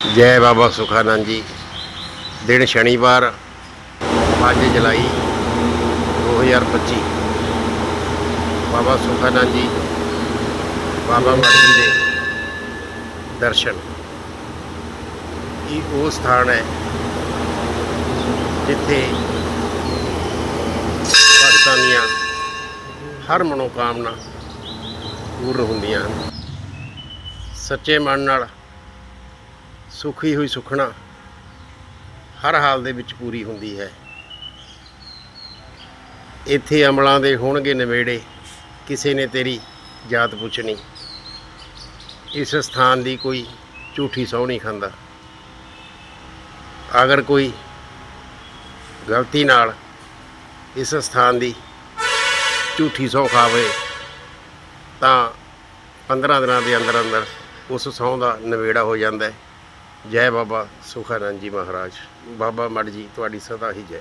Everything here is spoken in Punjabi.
ਜੈ ਬਾਬਾ ਸੁਖਾਨੰਦ ਜੀ। ਦਿਨ ਸ਼ਨੀਵਾਰ 5 ਜੁਲਾਈ 2025 ਬਾਬਾ ਸੁਖਾਨੰਦ ਜੀ, ਬਾਬਾ ਮਰਜ਼ੀ ਦੇ ਦਰਸ਼ਨ। ਇਹ ਉਹ ਸਥਾਨ ਹੈ ਜਿੱਥੇ ਭਗਤਾਂ ਦੀਆਂ ਹਰ ਮਨੋਕਾਮਨਾ ਪੂਰਨ ਹੁੰਦੀਆਂ ਹਨ। ਸੱਚੇ ਮਨ ਨਾਲ ਸੁਖੀ ਹੋਈ ਸੁਖਣਾ ਹਰ ਹਾਲ ਦੇ ਵਿੱਚ ਪੂਰੀ ਹੁੰਦੀ ਹੈ। ਇੱਥੇ ਅਮਲਾਂ ਦੇ ਹੋਣਗੇ ਨਵੇੜੇ, ਕਿਸੇ ਨੇ ਤੇਰੀ ਜਾਤ ਪੁੱਛਣੀ। ਇਸ ਸਥਾਨ ਦੀ ਕੋਈ ਝੂਠੀ ਸਹੁੰ ਨਹੀਂ ਖਾਂਦਾ। ਅਗਰ ਕੋਈ ਗਲਤੀ ਨਾਲ ਇਸ ਸਥਾਨ ਦੀ ਝੂਠੀ ਸਹੁੰ ਖਾਵੇ, ਤਾਂ 15 ਦਿਨਾਂ ਦੇ ਅੰਦਰ ਅੰਦਰ ਉਸ ਸਹੁੰ ਦਾ ਨਵੇੜਾ ਹੋ ਜਾਂਦਾ ਹੈ। ਜੈ ਬਾਬਾ ਸੁਖਾਨੰਦ ਜੀ ਮਹਾਰਾਜ। ਬਾਬਾ ਮੜ ਜੀ ਤੁਹਾਡੀ ਸਦਾ ਹੀ ਜੈ।